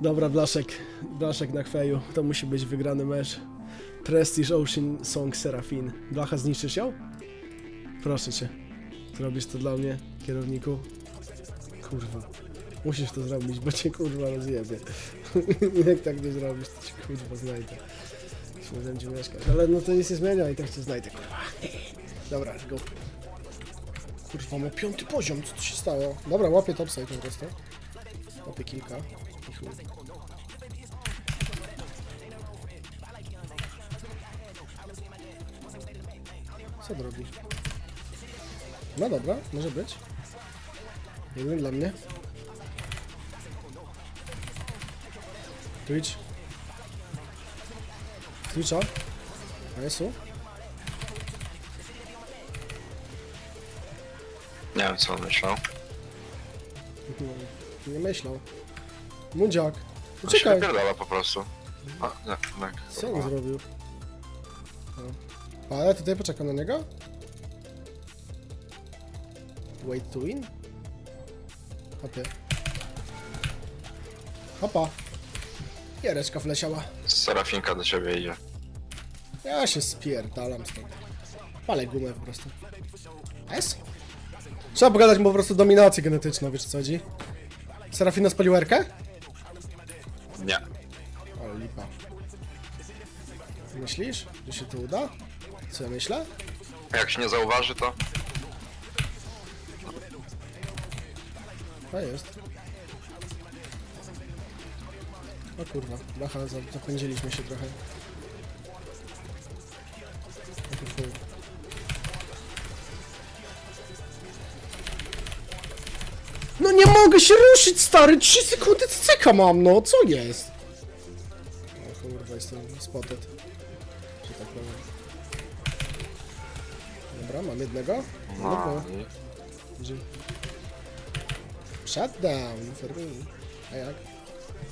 Dobra, Blaszek, Blaszek na chweju. To musi być wygrany mecz. Prestige Ocean Song Serafin. Blacha, zniszczysz ją? Proszę cię. Zrobisz to dla mnie, kierowniku? Kurwa. Musisz to zrobić, bo cię kurwa rozjebie. Jak tak nie zrobisz, to cię kurwa znajdę. Już nie będzie mieszkać. Ale no to nic nie zmienia i tak cię znajdę, kurwa. Dobra, go. Kurwa, ma piąty poziom, co tu się stało? Dobra, łapię topside po prostu. Łapię kilka. Co drogi? No dobra, może być. Jeden dla mnie. Twitch. Twitcha. Jesu? Nie wiem co on myślał. Nie myślał. Mundziak. On się wypierdala po prostu. A, nie, tak. Co on zrobił? No. A ja tutaj poczekam na niego? Wait to win? Hopie. Hopa. Jereczka wleciała. Serafinka do ciebie idzie. Ja się spierdalam stąd. Palę gumę po prostu. S? Trzeba pogadać mu po prostu dominację genetyczną, wiesz co chodzi? Serafina spalił erkę? Nie. Ale lipa. Myślisz, że się to uda? Co ja myślę? Jak się nie zauważy to... To jest. O kurwa, bacha, za- zapędziliśmy się trochę. No nie mogę się ruszyć, stary! 3 sekundy cyka mam, no! Co jest? O kurwa, jestem spotted. Że tak powiem. Dobra, mam jednego. Dobra. Gdzie? Shutdown for me. A jak?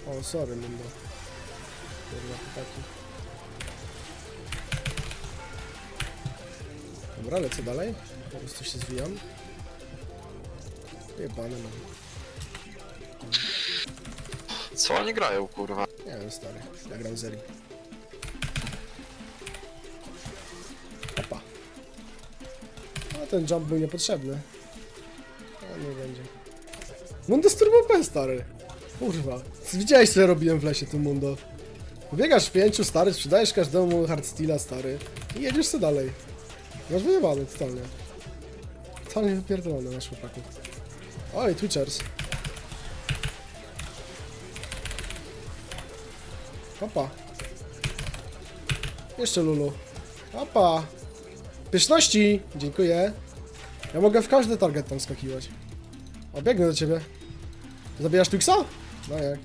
O, sorry, Mundo. Kurwa, chłopaki. Dobra, lecę dalej. Po prostu się zwijam. Jebany mam. Co oni grają, kurwa? Nie wiem, stary. Ja gram Zeri. Opa. A ten jump był niepotrzebny. A nie będzie. Mundo z Turbo P, stary. Kurwa. Widziałeś co ja robiłem w lesie, tym Mundo. Biegasz w pięciu, stary, sprzedajesz każdemu hardsteala, stary. I jedziesz sobie dalej. Masz wyjebane totalnie. Totalnie wypierdolone nasz chłopaków. Oj, Twitchers. Opa. Jeszcze Lulu. Opa. Pyszności! Dziękuję. Ja mogę w każdy target tam skakiwać. O, biegnę do ciebie. Zabijasz Twixa? No jak?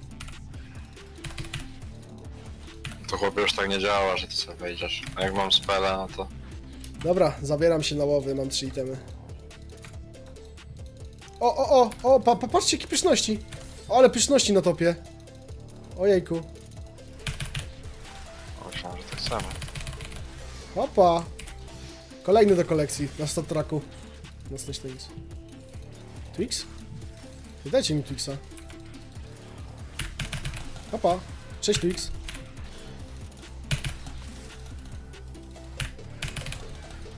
To chłopie już tak nie działa, że ty sobie wejdziesz. A jak mam spele, no to... Dobra, zabieram się na łowy, mam trzy itemy. O, o, o, o, pa, pa, patrzcie jakie pyszności. O, ale pyszności na topie. Ojejku. Myślałem, że tak samo. Opa. Kolejny do kolekcji na stop tracku. Na stać nic. Twix? Dajcie mi Twixa. Opa. Cześć Twix.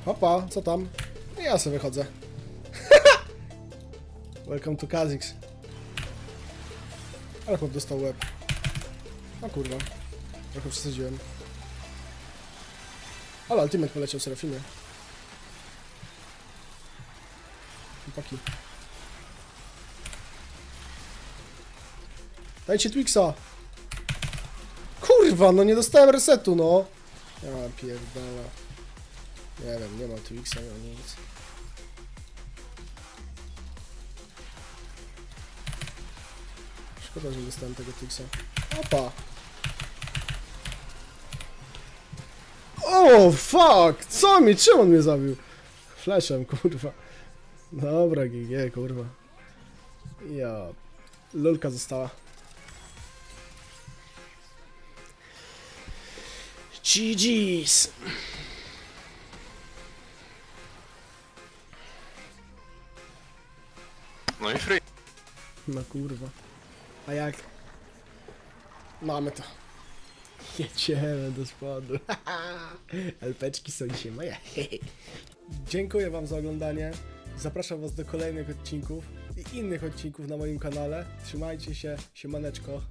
Opa, co tam? Ja sobie wychodzę. Welcome to Kazix. Ale chłop dostał łeb. O kurwa. Trochę przesadziłem. Ale ultimate poleciał Serafinie. Chłopaki. Dajcie Twixa! Kurwa, no nie dostałem resetu, no! Ja pierdala. Nie wiem, nie mam Twixa, nie nic. Szkoda, że nie dostałem tego Twixa. Opa! O, fuck! Co mi? Czym on mnie zabił? Fleszem, kurwa. Dobra, GG, kurwa. Ja... Lulka została. GG's! No i free. No kurwa. A jak? Mamy to. Jedziemy do spodu. Elpeczki są dzisiaj moje. Dziękuję Wam za oglądanie. Zapraszam Was do kolejnych odcinków i innych odcinków na moim kanale. Trzymajcie się, siemaneczko.